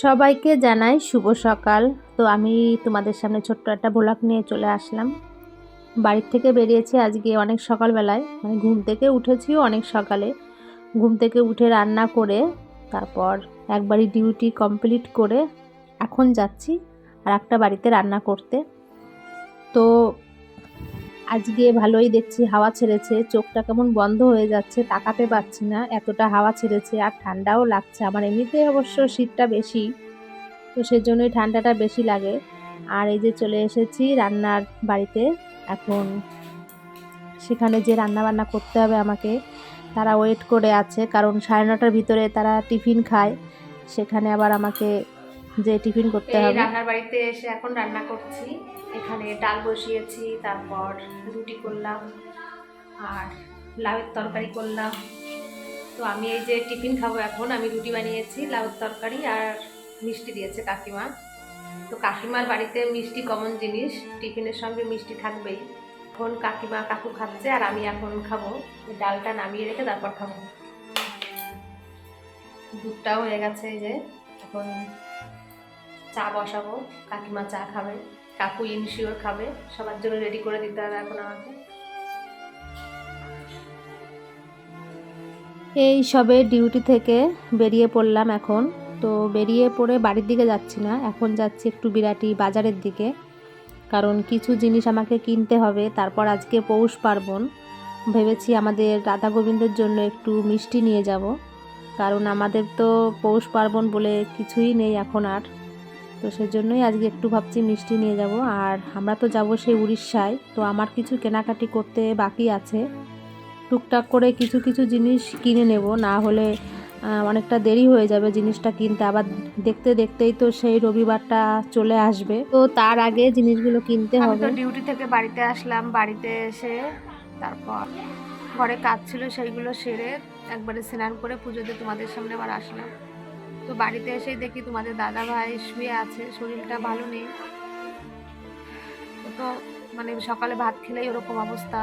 সবাইকে জানাই শুভ সকাল। তো আমি তোমাদের সামনে ছোট্ট একটা ব্লগ নিয়ে চলে আসলাম। বাড়ির থেকে বেরিয়েছি আজকে অনেক সকালবেলায়। মানে ঘুম থেকে উঠেছি অনেক সকালে। ঘুম থেকে উঠে রান্না করে, তারপর একবারই ডিউটি কমপ্লিট করে এখন যাচ্ছি আর একটা বাড়িতে রান্না করতে। তো আজকে ভালোই দেখছি হাওয়া ছেড়েছে চোখটা কেমন বন্ধ হয়ে যাচ্ছে তাকাতে পারছি না এতটা হাওয়া ছেড়েছে আর ঠান্ডাও লাগছে। আমার এমনিতে অবশ্য শীতটা বেশি তো সেজন্যই ঠান্ডাটা বেশি লাগে। আর এই যে চলে এসেছি রান্নার বাড়িতে এখন সেখানে যে রান্না বান্না করতে হবে আমাকে তারা ওয়েট করে আছে কারণ সাড়ে নটার ভিতরে তারা টিফিন খায় সেখানে আবার আমাকে যে টিফিন করতে হবে। রান্নার বাড়িতে এসে এখন রান্না করছি। এখানে ডাল বসিয়েছি, তারপর রুটি করলাম আর লাউয়ের তরকারি করলাম। তো আমি এই যে টিফিন খাব এখন, আমি রুটি বানিয়েছি, লাউয়ের তরকারি আর মিষ্টি দিয়েছে কাকিমা। তো কাকিমার বাড়িতে মিষ্টি কমন জিনিস, টিফিনের সঙ্গে মিষ্টি থাকবেই। এখন কাকিমা কাকু খাচ্ছে আর আমি এখন খাব। ডালটা নামিয়ে রেখে তারপর খাব। দুধটাও হয়ে গেছে এই যে, এখন চা বসাবো, কাকিমা চা খাবে। কাকু ইনশিওর খাবে, সবার জন্য রেডি করে দিতে হবে এখন আমাকে। এই সবে ডিউটি থেকে বেরিয়ে পড়লাম এখন। তো বেরিয়ে পড়ে বাড়ির দিকে যাচ্ছি না, এখন যাচ্ছি একটু বিরাটি বাজারের দিকে। কারণ কিছু জিনিস আমাকে কিনতে হবে, তারপর আজকে পৌষ পার্বণ। ভেবেছি আমাদের রাধা গোবিন্দের জন্য একটু মিষ্টি নিয়ে যাব। কারণ আমাদের তো পৌষ পার্বণ বলে কিছুই নেই এখন আর। তো সেজন্যই আজকে একটু ভাবছি মিষ্টি নিয়ে যাব। আর আমরা তো যাব সেই উড়িষ্যায় তো আমার কিছু কেনাকাটি করতে বাকি আছে। টুকটাক করে কিছু কিছু জিনিস কিনে নেব না হলে অনেকটা দেরি হয়ে যাবে জিনিসটা কিনতে। আবার দেখতে দেখতেই তো সেই রবিবারটা চলে আসবে। তো তার আগে জিনিসগুলো কিনতে হবে তো ডিউটি থেকে বাড়িতে আসলাম। বাড়িতে এসে তারপর ঘরে কাজ ছিল সেইগুলো সেরে একবারে স্নান করে পুজোতে তোমাদের সামনে আবার আসলাম। তো বাড়িতে এসে দেখি তোমাদের দাদা ভাই শুয়ে আছে, শরীরটা ভালো নেই। তো মানে সকালে ভাত খেলেই ওরকম অবস্থা।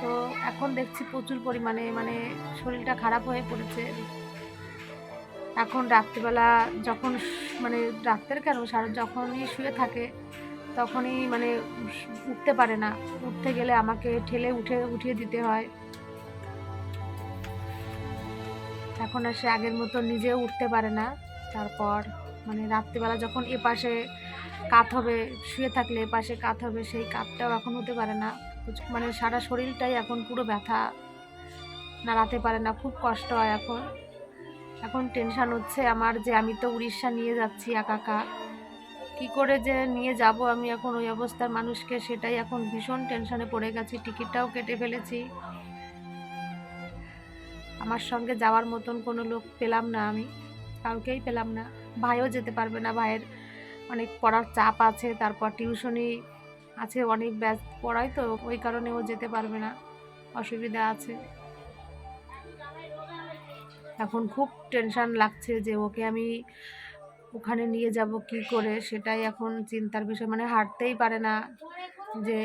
তো এখন দেখছি প্রচুর পরিমাণে মানে শরীরটা খারাপ হয়ে পড়েছে। এখন রাত্রিবেলা যখন মানে রাত্রের কেন? সারা যখনই শুয়ে থাকে, তখনই মানে উঠতে পারে না। উঠতে গেলে আমাকে ঠেলে উঠে, উঠিয়ে দিতে হয়। এখন আর সে আগের মতো নিজেও উঠতে পারে না। তারপর মানে রাত্রিবেলা যখন এ পাশে কাত হবে, শুয়ে থাকলে এ পাশে কাত হবে, সেই কাতটাও এখন হতে পারে না। মানে সারা শরীরটাই এখন পুরো ব্যথা, নাড়াতে পারে না, খুব কষ্ট হয় এখন। এখন টেনশন হচ্ছে আমার যে আমি তো উড়িষ্যা নিয়ে যাচ্ছি একা একা। কী করে যে নিয়ে যাব আমি এখন ওই অবস্থার মানুষকে, সেটাই এখন ভীষণ টেনশানে পড়ে গেছি। টিকিটটাও কেটে ফেলেছি। আমার সঙ্গে যাওয়ার মতন কোনো লোক পেলাম না আমি, কাউকেই পেলাম না। ভাইও যেতে পারবে না, ভাইয়ের অনেক পড়ার চাপ আছে, তারপর টিউশনি আছে, অনেক ব্যাচ পড়ায় তো, ওই কারণে ও যেতে পারবে না, অসুবিধা আছে। এখন খুব টেনশান লাগছে যে ওকে আমি ওখানে নিয়ে যাব কি করে, সেটাই এখন চিন্তার বিষয়। মানে হাঁটতেই পারে না যে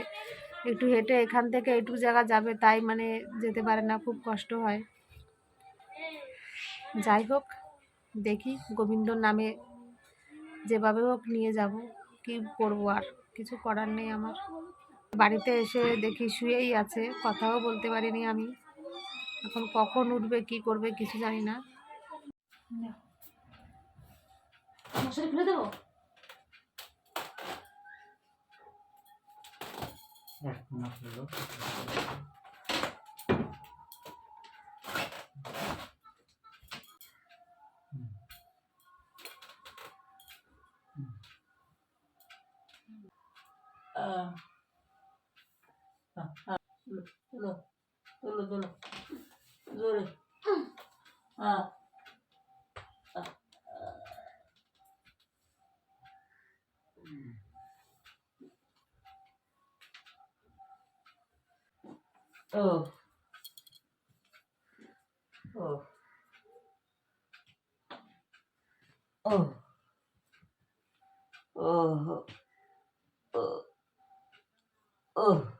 একটু হেঁটে এখান থেকে একটু জায়গা যাবে, তাই মানে যেতে পারে না, খুব কষ্ট হয়। যাই হোক দেখি গোবিন্দর নামে যেভাবে হোক নিয়ে যাব কি করব আর? কিছু করার নেই আমার। বাড়িতে এসে দেখি শুয়েই আছে কথাও বলতে পারিনি আমি। এখন কখন উঠবে কি করবে কিছু জানি না। মশারি খুলে দেবো। তুলো তুলো তুলো জোরে হ্যাঁ ও ও ও ও ও 哦，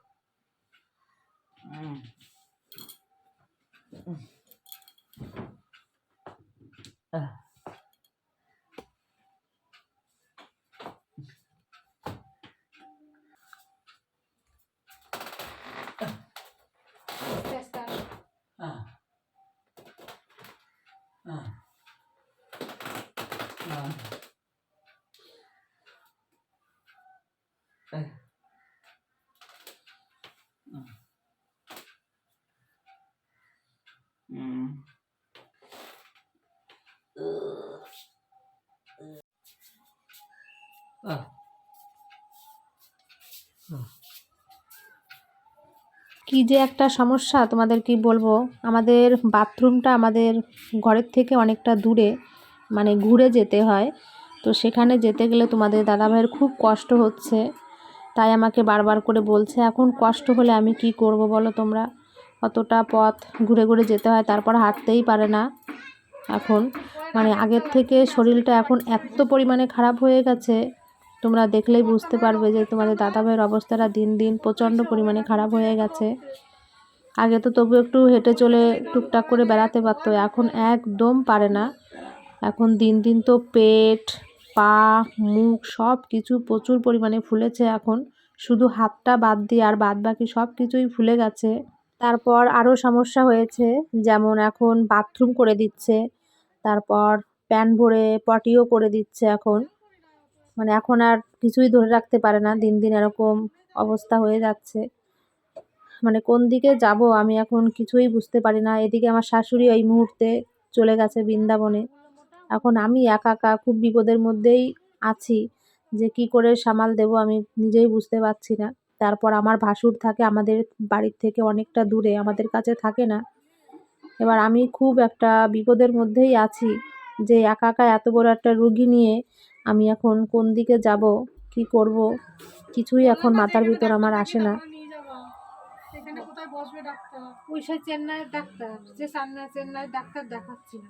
嗯，嗯，嗯，嗯，嗯，再三十，嗯，嗯，嗯，哎。কি যে একটা সমস্যা তোমাদের কি বলব? আমাদের বাথরুমটা আমাদের ঘরের থেকে অনেকটা দূরে মানে ঘুরে যেতে হয়। তো সেখানে যেতে গেলে তোমাদের দাদাভাইয়ের খুব কষ্ট হচ্ছে। তাই আমাকে বারবার করে বলছে, এখন কষ্ট হলে আমি কি করব বলো তোমরা? অতটা পথ ঘুরে ঘুরে যেতে হয়, তারপর হাঁটতেই পারে না এখন। মানে আগের থেকে শরীরটা এখন এত পরিমাণে খারাপ হয়ে গেছে। তোমরা দেখলেই বুঝতে পারবে যে তোমাদের দাদাভাইয়ের অবস্থাটা দিন দিন প্রচণ্ড পরিমাণে খারাপ হয়ে গেছে। আগে তো তবু একটু হেঁটে চলে টুকটাক করে বেড়াতে পারতো, এখন একদম পারে না। এখন দিন দিন তো পেট, পা, মুখ সব কিছু প্রচুর পরিমাণে ফুলেছে এখন। শুধু হাতটা বাদ দিয়ে আর বাদ বাকি সব কিছুই ফুলে গেছে। তারপর আরও সমস্যা হয়েছে, যেমন এখন বাথরুম করে দিচ্ছে, তারপর প্যান ভরে পটিও করে দিচ্ছে এখন। মানে এখন আর কিছুই ধরে রাখতে পারে না। দিন দিন এরকম অবস্থা হয়ে যাচ্ছে। মানে কোন দিকে যাব আমি এখন কিছুই বুঝতে পারি না। এদিকে আমার শাশুড়ি এই মুহূর্তে চলে গেছে বৃন্দাবনে। এখন আমি একা একা খুব বিপদের মধ্যেই আছি যে কি করে সামাল দেব আমি নিজেই বুঝতে পারছি না। তারপর আমার ভাসুর থাকে আমাদের বাড়ির থেকে অনেকটা দূরে, আমাদের কাছে থাকে না। এবার আমি খুব একটা বিপদের মধ্যেই আছি যে একা একা এত বড় একটা রুগী নিয়ে আমি এখন কোন দিকে যাব? কি করব? কিছুই এখন মাথার ভিতর আমার আসে না। চেন্নাইয়ের ডাক্তার। যে ডাক্তার দেখাচ্ছি না।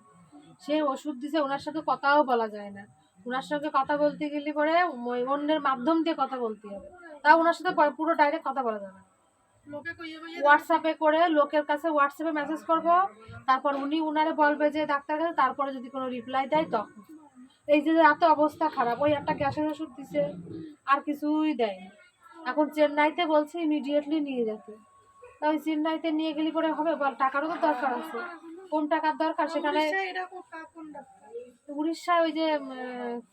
সে ওষুধ দিছে, ওনার সাথে কথাও বলা যায় না। ওনার সঙ্গে কথা বলতে গেলে পরে অন্যের মাধ্যম দিয়ে কথা বলতে হবে। তাও ওনার সাথে পুরো ডাইরেক্ট কথা বলা যাবে না। হোয়াটসঅ্যাপে করে লোকের কাছে হোয়াটসঅ্যাপে মেসেজ করব তারপর উনি উনারে বলবে যে ডাক্তার কাছে তারপরে যদি কোনো রিপ্লাই দেয় তখন। এই যে এত অবস্থা খারাপ ওই একটা গ্যাসের ওষুধ দিছে আর কিছুই দেয়নি। এখন চেন্নাইতে বলছে ইমিডিয়েটলি নিয়ে যেতে। তা ওই চেন্নাইতে নিয়ে গেলে পরে হবে বল টাকারও তো দরকার আছে। কোন টাকার দরকার? সেখানে উড়িষ্যায় ওই যে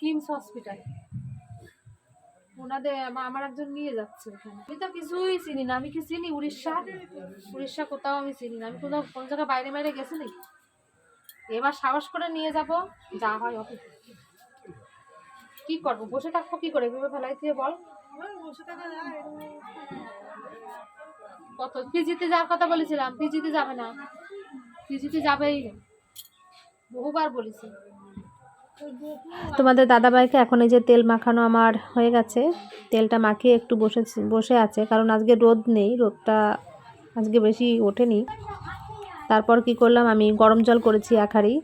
কিমস হসপিটাল। ওনাদের, আমার একজন নিয়ে যাচ্ছে ওখানে। আমি তো কিছুই চিনি না, আমি কি চিনি উড়িষ্যা? উড়িষ্যা কোথাও আমি চিনি না। আমি কোথাও কোন জায়গায় বাইরে বাইরে গেছি নাকি এবার সাহস করে নিয়ে যাব, যা হয় অফিস কি করব? বসে থাকব কি করে? ভেবে ফেলাই দিয়ে বল। কত? পিজিতে যাওয়ার কথা বলেছিলাম, পিজিতে যাবে না। পিজিতে যাবেই না। বহুবার বলেছি। তোমাদের দাদাভাইকে এখন এই যে তেল মাখানো আমার হয়ে গেছে, তেলটা মাখিয়ে একটু বসে বসে আছে, কারণ আজকে রোদ নেই, রোদটা আজকে বেশি ওঠেনি। তারপর কি করলাম, আমি গরম জল করেছি হাঁড়ি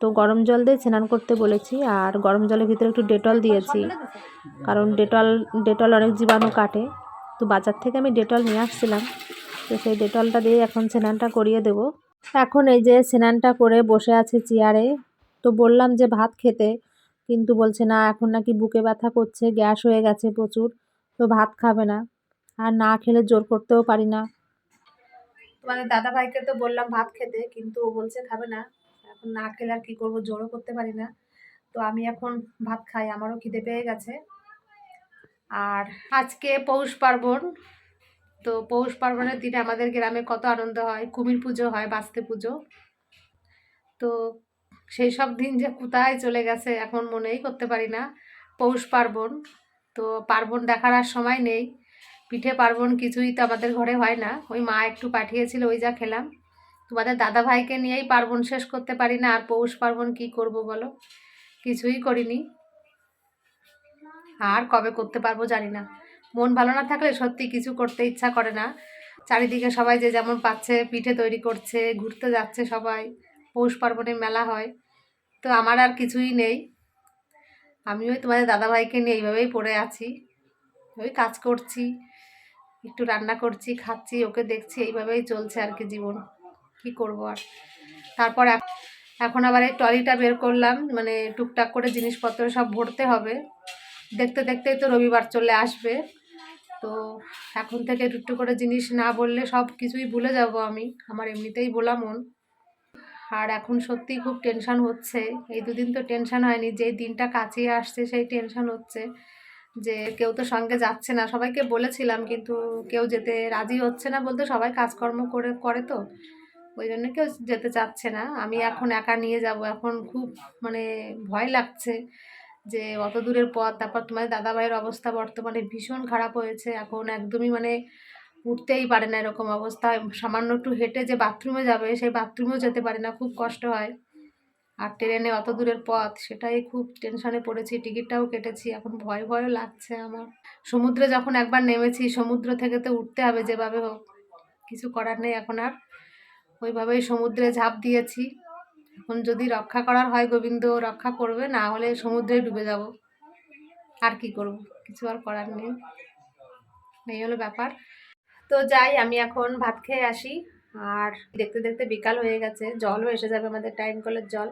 তো গরম জল দিয়ে স্নান করতে বলেছি, আর গরম জলের ভিতরে একটু ডেটল দিয়েছি, কারণ ডেটল ডেটল অনেক জীবাণু কাটে। তো বাজার থেকে আমি ডেটল নিয়ে আসছিলাম, তো সেই ডেটলটা দিয়ে এখন স্নানটা করিয়ে দেব। এখন এই যে স্নানটা করে বসে আছে চেয়ারে তো বললাম যে, ভাত খেতে। কিন্তু বলছে, না, এখন নাকি বুকে ব্যথা করছে, গ্যাস হয়ে গেছে প্রচুর, তো ভাত খাবে না। আর না খেলে জোর করতেও পারি না। তোমাদের দাদা ভাইকে তো বললাম ভাত খেতে, কিন্তু ও বলছে খাবে না। এখন না খেলে আর কি করব, জোরও করতে পারি না। তো আমি এখন ভাত খাই, আমারও খিদে পেয়ে গেছে। আর আজকে পৌষ পার্বণ, তো পৌষ পার্বণের দিনে আমাদের গ্রামে কত আনন্দ হয়। কুমির পুজো হয় বাস্তে পুজো। তো সেই সব দিন যে কোথায় চলে গেছে এখন মনেই করতে পারি না। পৌষ পার্বণ, তো পার্বণ দেখার আর সময় নেই। পিঠে পার্বণ কিছুই তো আমাদের ঘরে হয় না। ওই মা একটু পাঠিয়েছিল, ওই যা খেলাম। তোমাদের দাদা ভাইকে নিয়েই পার্বণ শেষ করতে পারি না, আর পৌষ পার্বণ কি করব বলো? কিছুই করিনি। আর কবে করতে পারব জানি না। মন ভালো না থাকলে সত্যি কিছু করতে ইচ্ছা করে না। চারিদিকে সবাই যে যেমন পাচ্ছে, পিঠে তৈরি করছে, ঘুরতে যাচ্ছে সবাই। পৌষ পার্বণে মেলা হয়, তো আমার আর কিছুই নেই। আমি ওই তোমাদের দাদাভাইকে নিয়ে এইভাবেই পড়ে আছি। ওই কাজ করছি, একটু রান্না করছি, খাচ্ছি, ওকে দেখছি, এইভাবেই চলছে আর কি জীবন। কি করব আর? তারপর এখ- এখন আবার এই ট্রলিটা বের করলাম মানে টুকটাক করে জিনিসপত্র সব ভরতে হবে। দেখতে দেখতেই তো রবিবার চলে আসবে, তো এখন থেকে একটু করে জিনিস না বললে সব কিছুই ভুলে যাব আমি। আমার এমনিতেই বলা মন। আর এখন সত্যি খুব টেনশন হচ্ছে। এই দুদিন তো টেনশন হয়নি যেই দিনটা কাছেই আসছে সেই টেনশন হচ্ছে যে কেউ তো সঙ্গে যাচ্ছে না। সবাইকে বলেছিলাম কিন্তু কেউ যেতে রাজি হচ্ছে না বলতে সবাই কাজকর্ম করে করে তো। ওই জন্য কেউ যেতে চাচ্ছে না। আমি এখন একা নিয়ে যাব। এখন খুব মানে ভয় লাগছে যে অত দূরের পথ তারপর তোমার দাদাভাইয়ের অবস্থা বর্তমানে ভীষণ খারাপ হয়েছে। এখন একদমই মানে উঠতেই পারে না এরকম অবস্থা। সামান্য একটু হেঁটে যে বাথরুমে যাবে, সেই বাথরুমেও যেতে পারে না, খুব কষ্ট হয়। আর ট্রেনে অত দূরের পথ, সেটাই খুব টেনশনে পড়েছি, টিকিটটাও কেটেছি, এখন ভয়, ভয়ও লাগছে আমার। সমুদ্রে যখন একবার নেমেছি, সমুদ্র থেকে তো উঠতে হবে যেভাবে হোক, কিছু করার নেই এখন আর। ওইভাবেই সমুদ্রে ঝাঁপ দিয়েছি। এখন যদি রক্ষা করার হয় গোবিন্দ, রক্ষা করবে, না হলে সমুদ্রে ডুবে যাব। আর কি করব, কিছু আর করার নেই। এই হলো ব্যাপার। তো যাই, আমি এখন ভাত খেয়ে আসি। আর দেখতে দেখতে বিকাল হয়ে গেছে, জলও এসে যাবে আমাদের টাইম কলের জল।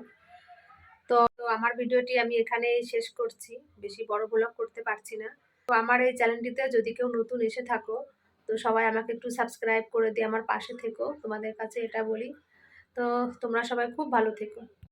তো আমার ভিডিওটি আমি এখানেই শেষ করছি, বেশি বড় ব্লগ করতে পারছি না। তো আমার এই চ্যানেলটিতে যদি কেউ নতুন এসে থাকো, তো সবাই আমাকে একটু সাবস্ক্রাইব করে দিয়ে আমার পাশে থেকো, তোমাদের কাছে এটা বলি। তো তোমরা সবাই খুব ভালো থেকো।